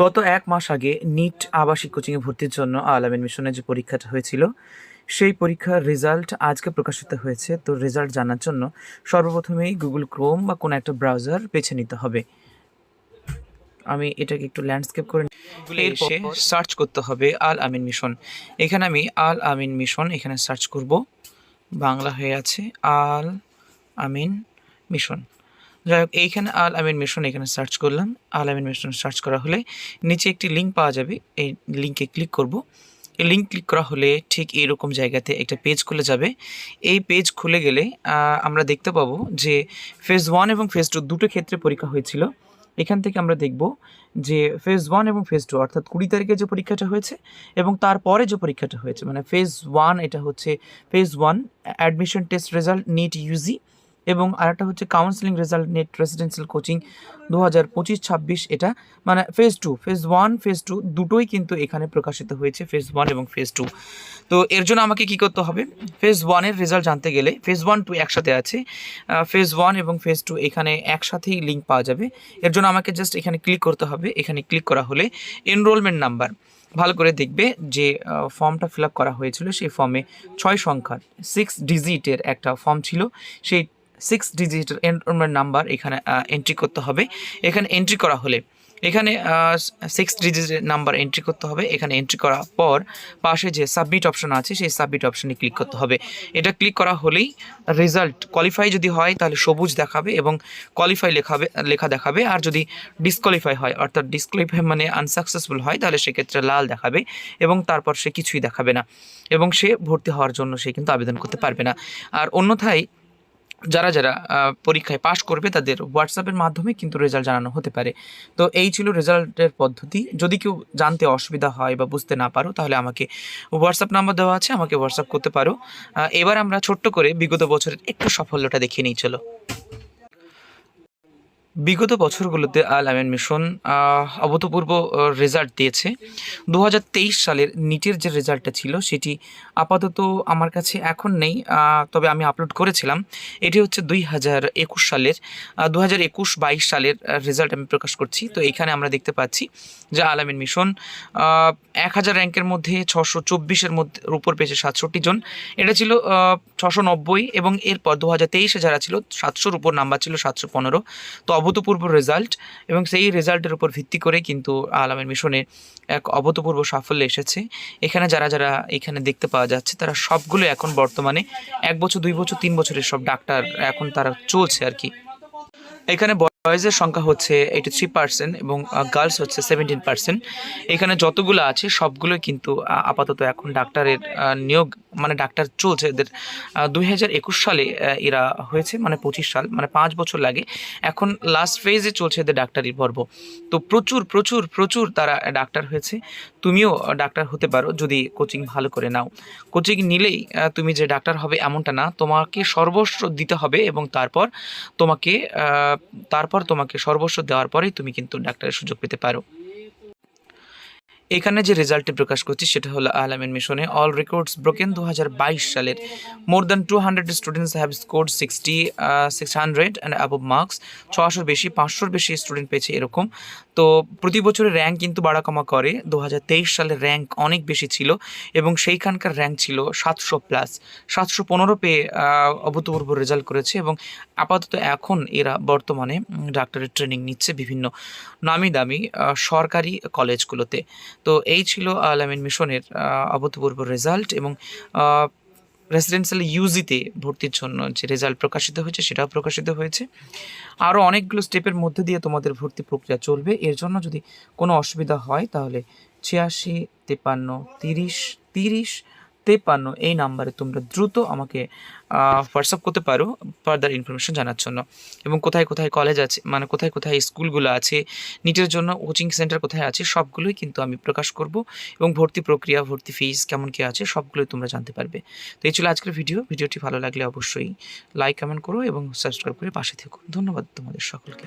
গত এক মাস আগে নিট আবাসিক কোচিংয়ে ভর্তির জন্য আলামিন মিশনের যে পরীক্ষাটা হয়েছিল সেই পরীক্ষার রেজাল্ট আজকে প্রকাশিত হয়েছে। তো রেজাল্ট জানার জন্য সর্বপ্রথমেই গুগল ক্রোম বা কোনো একটা ব্রাউজার বেছে নিতে হবে। আমি এটাকে একটু ল্যান্ডস্কেপ করে এসে সার্চ করতে হবে আল আমিন মিশন। এখানে আমি আল আমিন মিশন এখানে সার্চ করব। বাংলা হয়ে আছে আল আমিন মিশন। যাই হোক, এইখানে আল আমিন মিশন এখানে সার্চ করলাম। আল আমিন মিশন সার্চ করা হলে নিচে একটি লিঙ্ক পাওয়া যাবে। এই লিঙ্কে ক্লিক করব। এই লিঙ্ক ক্লিক করা হলে ঠিক এরকম জায়গাতে একটা পেজ খুলে যাবে। এই পেজ খুলে গেলে আমরা দেখতে পাবো যে ফেজ ওয়ান এবং ফেজ টু দুটো ক্ষেত্রে পরীক্ষা হয়েছিল। এখান থেকে আমরা দেখব যে ফেজ ওয়ান এবং ফেজ টু অর্থাৎ কুড়ি তারিখে যে পরীক্ষাটা হয়েছে এবং তারপরে যে পরীক্ষাটা হয়েছে। মানে ফেজ ওয়ান এটা হচ্ছে phase one admission test result NEET UG এবং আরেকটা হচ্ছে counselling result NEET residential coaching দু হাজার পঁচিশ ছাব্বিশ এটা মানে phase two phase one phase two দুটোই কিন্তু এখানে প্রকাশিত হয়েছে ফেজ ওয়ান এবং ফেজ টু তো এর জন্য আমাকে কি করতে হবে? ফেজ ওয়ানের রেজাল্ট জানতে গেলে ফেজ ওয়ান টু একসাথে আছে ফেজ ওয়ান এবং ফেজ টু এখানে একসাথেই লিঙ্ক পাওয়া যাবে। এর জন্য আমাকে জাস্ট এখানে ক্লিক করতে হবে। এখানে ক্লিক করা হলে এনরোলমেন্ট নাম্বার ভালো করে দেখবে যে ফর্মটা ফিল করা হয়েছিল, সেই ফর্মে ছয় সংখ্যার সিক্স ডিজিটের একটা ফর্ম ছিল, সেই সিক্স ডিজিটের এনরোলমেন্ট নাম্বার এখানে এন্ট্রি করতে হবে। এখানে এন্ট্রি করা হলে, এখানে সিক্স ডিজিটের নাম্বার এন্ট্রি করতে হবে। এখানে এন্ট্রি করার পর পাশে যে সাবমিট অপশন আছে, সেই সাবমিট অপশনে ক্লিক করতে হবে। এটা ক্লিক করা হলেই রেজাল্ট কোয়ালিফাই যদি হয়, তাহলে সবুজ দেখাবে এবং কোয়ালিফাই লেখাবে, লেখা দেখাবে। আর যদি ডিসকোয়ালিফাই হয়, অর্থাৎ ডিসকোয়ালিফাই মানে আনসাকসেসফুল হয়, তাহলে সেক্ষেত্রে লাল দেখাবে এবং তারপর সে কিছুই দেখাবে না। এবং সে ভর্তি হওয়ার জন্য সে কিন্তু আবেদন করতে পারবে না। আর অন্যথায় যারা যারা পরীক্ষায় পাশ করবে তাদের হোয়াটসঅ্যাপের মাধ্যমে কিন্তু রেজাল্ট জানানো হতে পারে। তো এই ছিল রেজাল্টের পদ্ধতি। যদি কেউ জানতে অসুবিধা হয় বা বুঝতে না পারো, তাহলে আমাকে হোয়াটসঅ্যাপ নাম্বার দেওয়া আছে, আমাকে হোয়াটসঅ্যাপ করতে পারো। এবার আমরা ছোট্ট করে বিগত বছরের একটু সাফল্যটা দেখিয়ে নিই, চলো। বিগত বছরগুলোতে আল আমিন মিশন অভূতপূর্ব রেজাল্ট দিয়েছে। দু হাজার তেইশ সালের নিটের যে রেজাল্টটা ছিল, সেটি আপাতত আমার কাছে এখন নেই তবে আমি আপলোড করেছিলাম। এটি হচ্ছে দুই হাজার একুশ সালের দু হাজার একুশ বাইশ সালের রেজাল্ট আমি প্রকাশ করছি। তো এখানে আমরা দেখতে পাচ্ছি যে আল আমিন মিশন এক হাজার র্যাঙ্কের মধ্যে ছশো চব্বিশের মধ্যে, উপর পেয়েছে সাতষট্টি জন। এটা ছিল ছশো নব্বই এবং এরপর দু হাজার তেইশে যারা ছিল, সাতশোর উপর নাম্বার ছিল সাতশো পনেরো। তো অভূতপূর্ব রেজাল্ট এবং সেই রেজাল্টের উপর ভিত্তি করে কিন্তু আলামের মিশনে এক অভূতপূর্ব সাফল্য এসেছে। এখানে যারা যারা এখানে দেখতে পাওয়া যাচ্ছে, তারা সবগুলো এখন বর্তমানে এক বছর, দুই বছর, তিন বছরের সব ডাক্তার এখন তারা চলছে আর কি। এখানে বয়েজের সংখ্যা হচ্ছে এইটি থ্রি পার্সেন্ট এবং গার্লস হচ্ছে সেভেন্টিন পার্সেন্ট এখানে যতগুলো আছে সবগুলো কিন্তু আপাতত এখন ডাক্তারের নিয়োগ মানে ডাক্তার চলছে। এদের দুই হাজার একুশ সালে এরা হয়েছে মানে পঁচিশ সাল মানে পাঁচ বছর লাগে। এখন লাস্ট ফেজে চলছে এদের ডাক্তারি পর্ব। তো প্রচুর প্রচুর প্রচুর তারা ডাক্তার হয়েছে। তুমিও ডাক্তার হতে পারো যদি কোচিং ভালো করে নাও। কোচিং নিলেই তুমি যে ডাক্তার হবে এমনটা না। তোমাকে সর্বস্ব দিতে হবে এবং তারপর তোমাকে আহ, তারপর তোমাকে সর্বস্ব দেওয়ার পরেই তুমি কিন্তু ডাক্তারের সুযোগ পেতে পারো। এখানে যে রেজাল্টটি প্রকাশ করছি সেটা হলো আলামিন মিশনে। অল রেকর্ডস ব্রোকেন দু হাজার বাইশ সালের। More than two hundred students have scored sixty six hundred and above marks ছশোর বেশি, পাঁচশোর বেশি স্টুডেন্ট পেয়েছে এরকম। তো প্রতি বছরের র্যাঙ্ক কিন্তু বাড়া কমা করে। দু হাজার তেইশ সালের র্যাঙ্ক অনেক বেশি ছিল এবং সেইখানকার র্যাঙ্ক ছিল সাতশো প্লাস সাতশো পনেরো পেয়ে অভূতপূর্ব রেজাল্ট করেছে এবং আপাতত এখন এরা বর্তমানে ডাক্তারের ট্রেনিং নিচ্ছে বিভিন্ন নামি দামি সরকারি কলেজগুলোতে তো এই ছিল আলামিন মিশনের অভূতপূর্ব রেজাল্ট এবং রেসিডেন্সিয়াল ইউজিতে ভর্তির জন্য যে রেজাল্ট প্রকাশিত হয়েছে সেটাও প্রকাশিত হয়েছে। আরও অনেকগুলো স্টেপের মধ্যে দিয়ে তোমাদের ভর্তি প্রক্রিয়া চলবে। এর জন্য যদি কোনো অসুবিধা হয় তাহলে ছিয়াশি তেপান্ন তিরিশ তিরিশ তেপান্ন এই নাম্বারে তোমরা দ্রুত আমাকে হোয়াটসঅ্যাপ করতে পারো ফার্দার ইনফরমেশন জানার জন্য। এবং কোথায় কোথায় কলেজ আছে মানে কোথায় কোথায় স্কুলগুলো আছে নিটের জন্য কোচিং সেন্টার কোথায় আছে, সবগুলোই কিন্তু আমি প্রকাশ করব। এবং ভর্তি প্রক্রিয়া, ভর্তি ফিস কেমন কী আছে, সবগুলোই তোমরা জানতে পারবে। তো এই ছিল আজকের ভিডিও ভিডিওটি ভালো লাগলে অবশ্যই লাইক কমেন্ট করো এবং সাবস্ক্রাইব করে পাশে থেকো। ধন্যবাদ তোমাদের সকলকে।